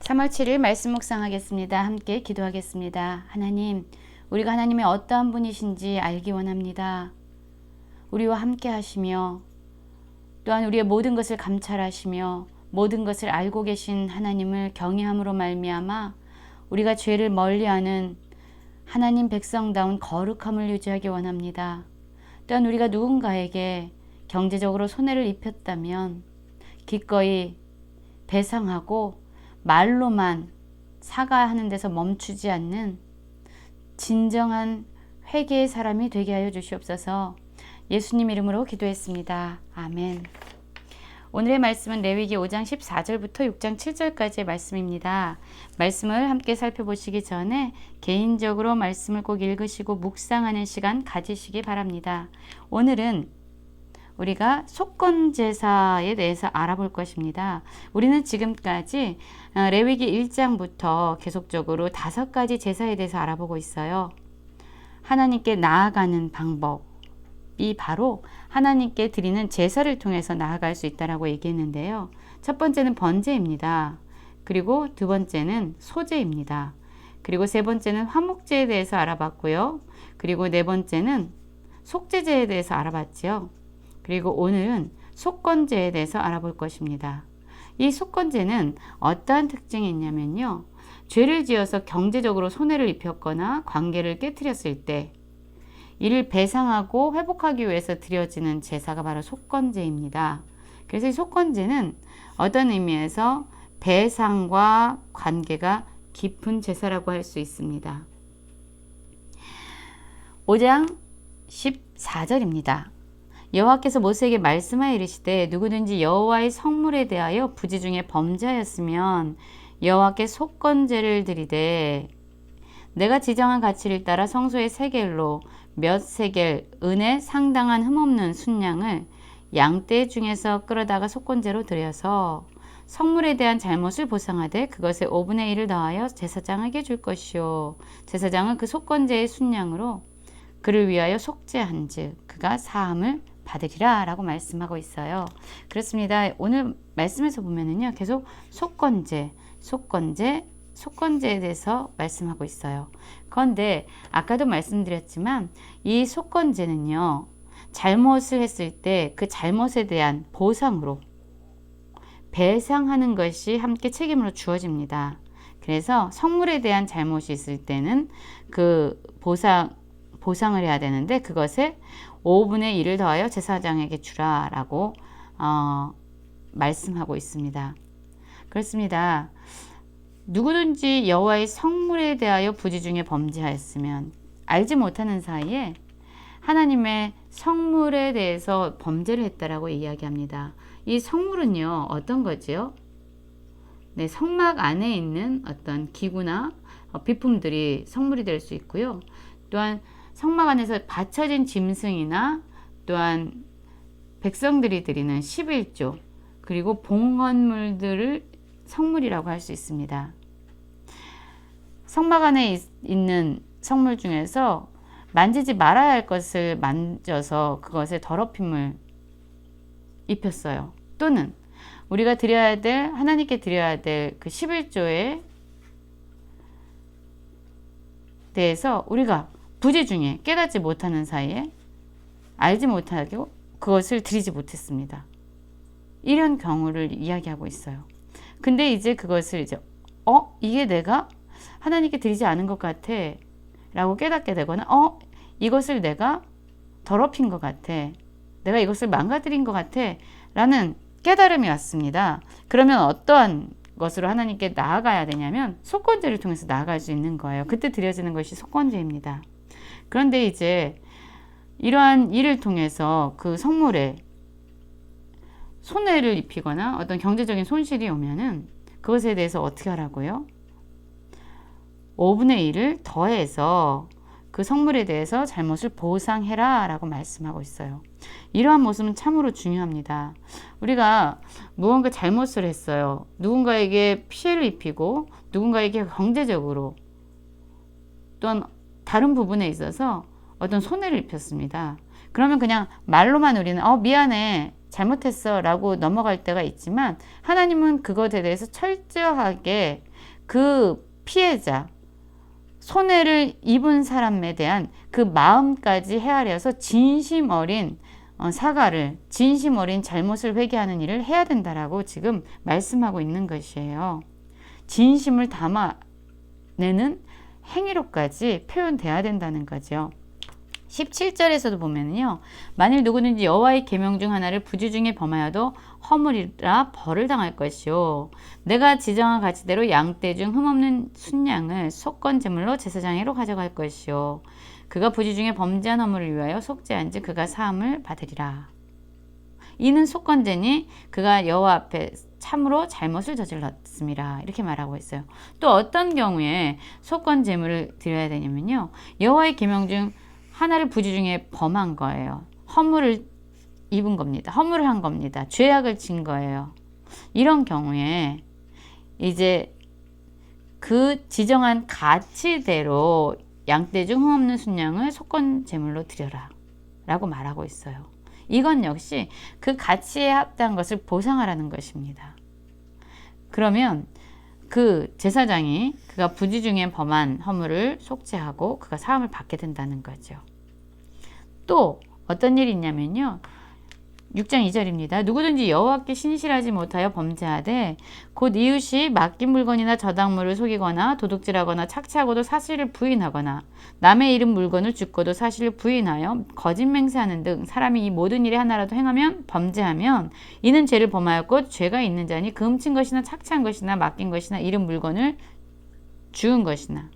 3월 7일 말씀 묵상하겠습니다. 함께 기도하겠습니다. 하나님, 우리가 하나님의 어떠한 분이신지 알기 원합니다. 우리와 함께 하시며 또한 우리의 모든 것을 감찰하시며 모든 것을 알고 계신 하나님을 경외함으로 말미암아 우리가 죄를 멀리하는 하나님 백성다운 거룩함을 유지하기 원합니다. 또한 우리가 누군가에게 경제적으로 손해를 입혔다면 기꺼이 배상하고 말로만 사과하는 데서 멈추지 않는 진정한 회개의 사람이 되게 하여 주시옵소서. 예수님 이름으로 기도했습니다. 아멘. 오늘의 말씀은 레위기 5장 14절부터 6장 7절까지의 말씀입니다. 말씀을 함께 살펴보시기 전에 개인적으로 말씀을 꼭 읽으시고 묵상하는 시간 가지시기 바랍니다. 오늘은 우리가 속건 제사에 대해서 알아볼 것입니다. 우리는 지금까지 어, 레위기 1장부터 계속적으로 다섯 가지 제사에 대해서 알아보고 있어요. 하나님께 나아가는 방법이 바로 하나님께 드리는 제사를 통해서 나아갈 수 있다라고 얘기했는데요. 첫 번째는 번제입니다. 그리고 두 번째는 소제입니다. 그리고 세 번째는 화목제에 대해서 알아봤고요. 그리고 네 번째는 속제제에 대해서 알아봤지요. 그리고 오늘은 속건제에 대해서 알아볼 것입니다. 이 속건제는 어떠한 특징이 있냐면요. 죄를 지어서 경제적으로 손해를 입혔거나 관계를 깨뜨렸을 때 이를 배상하고 회복하기 위해서 드려지는 제사가 바로 속건제입니다. 그래서 이 속건제는 어떤 의미에서 배상과 관계가 깊은 제사라고 할 수 있습니다. 5장 14절입니다. 여호와께서 모세에게 말씀하여 이르시되 누구든지 여호와의 성물에 대하여 부지 중에 범죄하였으면 여호와께 속건제를 드리되 내가 지정한 가치를 따라 성소의 세겔로 몇 세겔 은에 상당한 흠없는 순양을 양떼 중에서 끌어다가 속건제로 드려서 성물에 대한 잘못을 보상하되 그것에 5분의 1을 더하여 제사장에게 줄 것이요. 제사장은 그 속건제의 순양으로 그를 위하여 속죄한즉 그가 사함을 받으리라 라고 말씀하고 있어요. 그렇습니다. 오늘 말씀에서 보면은요, 계속 속건제, 속건제, 속건제에 대해서 말씀하고 있어요. 그런데 아까도 말씀드렸지만 이 속건제는요, 잘못을 했을 때 그 잘못에 대한 보상으로 배상하는 것이 함께 책임으로 주어집니다. 그래서 성물에 대한 잘못이 있을 때는 그 보상 보상을 해야 되는데 그것에 5분의 1을 더하여 제사장에게 주라라고 어, 말씀하고 있습니다. 그렇습니다. 누구든지 여호와의 성물에 대하여 부지 중에 범죄하였으면 알지 못하는 사이에 하나님의 성물에 대해서 범죄를 했다라고 이야기합니다. 이 성물은요 어떤 거지요? 네, 성막 안에 있는 어떤 기구나 어, 비품들이 성물이 될 수 있고요. 또한 성막 안에서 바쳐진 짐승이나 또한 백성들이 드리는 11조 그리고 봉헌물들을 성물이라고 할 수 있습니다. 성막 안에 있, 있는 성물 중에서 만지지 말아야 할 것을 만져서 그것에 더럽힘을 입혔어요. 또는 우리가 드려야 될 하나님께 드려야 될 그 11조에 대해서 우리가 부재 중에 깨닫지 못하는 사이에 알지 못하고 그것을 드리지 못했습니다. 이런 경우를 이야기하고 있어요. 근데 이제 그것을 이제 어 이게 내가 하나님께 드리지 않은 것 같아 라고 깨닫게 되거나 어 이것을 내가 더럽힌 것 같아 내가 이것을 망가뜨린 것 같아 라는 깨달음이 왔습니다. 그러면 어떠한 것으로 하나님께 나아가야 되냐면 속건제를 통해서 나아갈 수 있는 거예요. 그때 드려지는 것이 속건제입니다. 그런데 이제 이러한 일을 통해서 그 성물에 손해를 입히거나 어떤 경제적인 손실이 오면은 그것에 대해서 어떻게 하라고요? 5분의 1을 더해서 그 성물에 대해서 잘못을 보상해라 라고 말씀하고 있어요. 이러한 모습은 참으로 중요합니다. 우리가 무언가 잘못을 했어요. 누군가에게 피해를 입히고 누군가에게 경제적으로 또한 다른 부분에 있어서 어떤 손해를 입혔습니다. 그러면 그냥 말로만 우리는 어 미안해 잘못했어 라고 넘어갈 때가 있지만 하나님은 그것에 대해서 철저하게 그 피해자, 손해를 입은 사람에 대한 그 마음까지 헤아려서 진심 어린 어, 사과를, 진심 어린 잘못을 회개하는 일을 해야 된다라고 지금 말씀하고 있는 것이에요. 진심을 담아내는 행위로까지 표현돼야 된다는 거죠. 17절에서도 보면요. 만일 누구든지 여호와의 계명 중 하나를 부주 중에 범하여도 허물이라 벌을 당할 것이요. 내가 지정한 가치대로 양떼 중 흠없는 순양을 속건 제물로 제사장으로 가져갈 것이요. 그가 부주 중에 범죄한 허물을 위하여 속죄한지 그가 사함을 받으리라. 이는 속건제니 그가 여호와 앞에 참으로 잘못을 저질렀습니다. 이렇게 말하고 있어요. 또 어떤 경우에 속건 제물을 드려야 되냐면요. 여호와의 계명 중 하나를 부주 중에 범한 거예요. 허물을 입은 겁니다. 허물을 한 겁니다. 죄악을 진 거예요. 이런 경우에 이제 그 지정한 가치대로 양떼 중 흠없는 순양을 속건 제물로 드려라. 라고 말하고 있어요. 이건 역시 그 가치에 합당한 것을 보상하라는 것입니다. 그러면 그 제사장이 그가 부지 중에 범한 허물을 속죄하고 그가 사함을 받게 된다는 거죠. 또 어떤 일이 있냐면요. 6장 2절입니다. 누구든지 여호와께 신실하지 못하여 범죄하되 곧 이웃이 맡긴 물건이나 저당물을 속이거나 도둑질하거나 착취하고도 사실을 부인하거나 남의 이름 물건을 죽고도 사실을 부인하여 거짓 맹세하는 등 사람이 이 모든 일에 하나라도 행하면 범죄하면 이는 죄를 범하였고 죄가 있는 자니 그 훔친 것이나 착취한 것이나 맡긴 것이나 이름 물건을 주은 것이나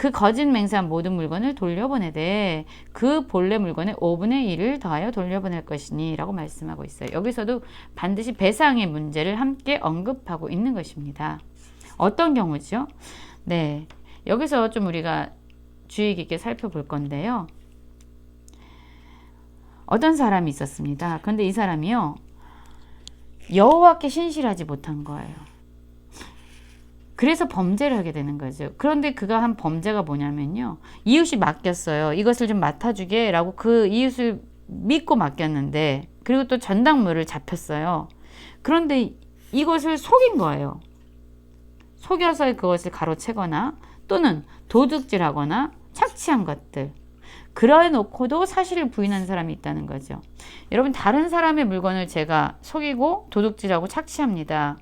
그 거짓 맹세한 모든 물건을 돌려보내되 그 본래 물건의 5분의 1을 더하여 돌려보낼 것이니 라고 말씀하고 있어요. 여기서도 반드시 배상의 문제를 함께 언급하고 있는 것입니다. 어떤 경우죠? 네. 여기서 좀 우리가 주의 깊게 살펴볼 건데요. 어떤 사람이 있었습니다. 그런데 이 사람이요. 여호와께 신실하지 못한 거예요. 그래서 범죄를 하게 되는 거죠. 그런데 그가 한 범죄가 뭐냐면요. 이웃이 맡겼어요. 이것을 좀 맡아주게 라고 그 이웃을 믿고 맡겼는데, 그리고 또 전당물을 잡혔어요. 그런데 이것을 속인 거예요. 속여서 그것을 가로채거나 또는 도둑질하거나 착취한 것들. 그래 놓고도 사실을 부인한 사람이 있다는 거죠. 여러분, 다른 사람의 물건을 제가 속이고 도둑질하고 착취합니다.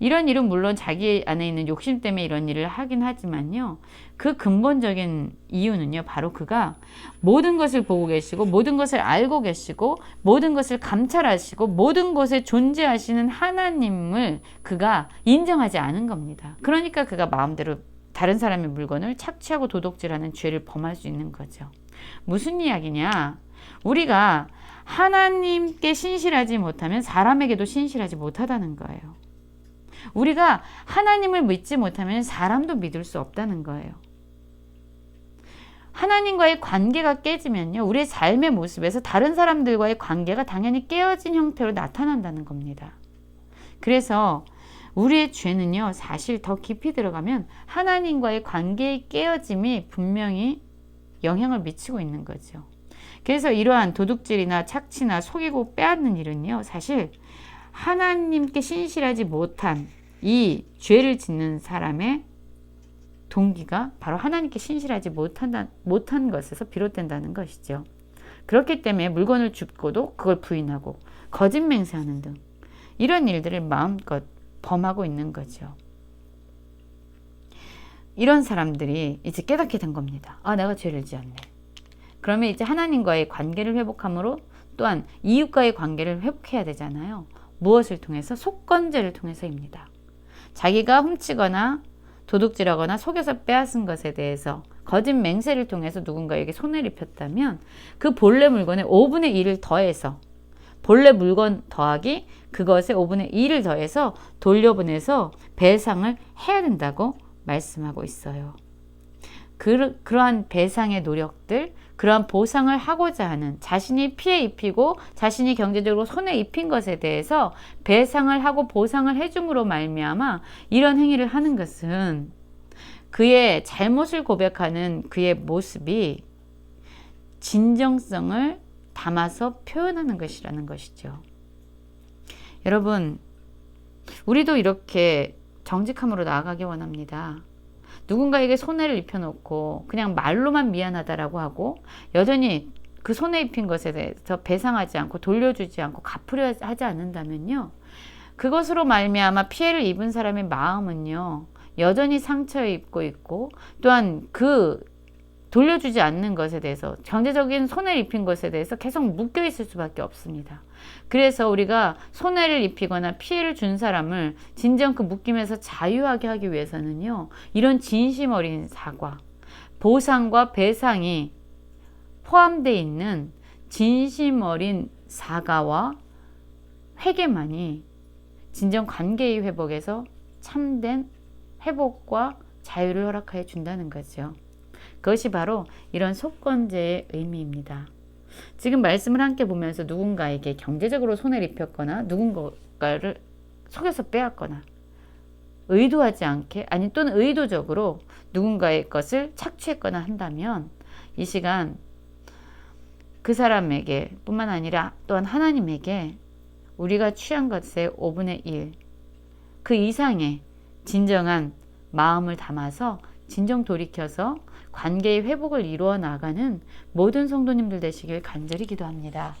이런 일은 물론 자기 안에 있는 욕심 때문에 이런 일을 하긴 하지만요. 그 근본적인 이유는요. 바로 그가 모든 것을 보고 계시고 모든 것을 알고 계시고 모든 것을 감찰하시고 모든 것에 존재하시는 하나님을 그가 인정하지 않은 겁니다. 그러니까 그가 마음대로 다른 사람의 물건을 착취하고 도둑질하는 죄를 범할 수 있는 거죠. 무슨 이야기냐? 우리가 하나님께 신실하지 못하면 사람에게도 신실하지 못하다는 거예요. 우리가 하나님을 믿지 못하면 사람도 믿을 수 없다는 거예요. 하나님과의 관계가 깨지면요, 우리의 삶의 모습에서 다른 사람들과의 관계가 당연히 깨어진 형태로 나타난다는 겁니다. 그래서 우리의 죄는요, 사실 더 깊이 들어가면 하나님과의 관계의 깨어짐이 분명히 영향을 미치고 있는 거죠. 그래서 이러한 도둑질이나 착취나 속이고 빼앗는 일은요, 사실 하나님께 신실하지 못한 이 죄를 짓는 사람의 동기가 바로 하나님께 신실하지 못한다, 못한 것에서 비롯된다는 것이죠. 그렇기 때문에 물건을 줍고도 그걸 부인하고 거짓 맹세하는 등 이런 일들을 마음껏 범하고 있는 거죠. 이런 사람들이 이제 깨닫게 된 겁니다. 아, 내가 죄를 지었네. 그러면 이제 하나님과의 관계를 회복함으로 또한 이웃과의 관계를 회복해야 되잖아요. 무엇을 통해서? 속건제를 통해서입니다. 자기가 훔치거나 도둑질하거나 속여서 빼앗은 것에 대해서 거짓 맹세를 통해서 누군가에게 손해를 입혔다면 그 본래 물건의 5분의 1을 더해서 본래 물건 더하기 그것의 5분의 1을 더해서 돌려보내서 배상을 해야 된다고 말씀하고 있어요. 그, 그러한 배상의 노력들, 그러한 보상을 하고자 하는 자신이 피해 입히고 자신이 경제적으로 손해 입힌 것에 대해서 배상을 하고 보상을 해줌으로 말미암아 이런 행위를 하는 것은 그의 잘못을 고백하는 그의 모습이 진정성을 담아서 표현하는 것이라는 것이죠. 여러분, 우리도 이렇게 정직함으로 나아가기 원합니다. 누군가에게 손해를 입혀놓고 그냥 말로만 미안하다라고 하고 여전히 그 손해 입힌 것에 대해서 배상하지 않고 돌려주지 않고 갚으려 하지 않는다면요. 그것으로 말미암아 피해를 입은 사람의 마음은요. 여전히 상처 입고 있고 또한 그 돌려주지 않는 것에 대해서 경제적인 손해를 입힌 것에 대해서 계속 묶여 있을 수밖에 없습니다. 그래서 우리가 손해를 입히거나 피해를 준 사람을 진정 그 묶임에서 자유하게 하기 위해서는요. 이런 진심 어린 사과, 보상과 배상이 포함되어 있는 진심 어린 사과와 회개만이 진정 관계의 회복에서 참된 회복과 자유를 허락하여 준다는 거죠. 그것이 바로 이런 속건제의 의미입니다. 지금 말씀을 함께 보면서 누군가에게 경제적으로 손해를 입혔거나 누군가를 속여서 빼앗거나 의도하지 않게 아니 또는 의도적으로 누군가의 것을 착취했거나 한다면 이 시간 그 사람에게 뿐만 아니라 또한 하나님에게 우리가 취한 것의 5분의 1, 그 이상의 진정한 마음을 담아서 진정 돌이켜서 관계의 회복을 이루어 나가는 모든 성도님들 되시길 간절히 기도합니다.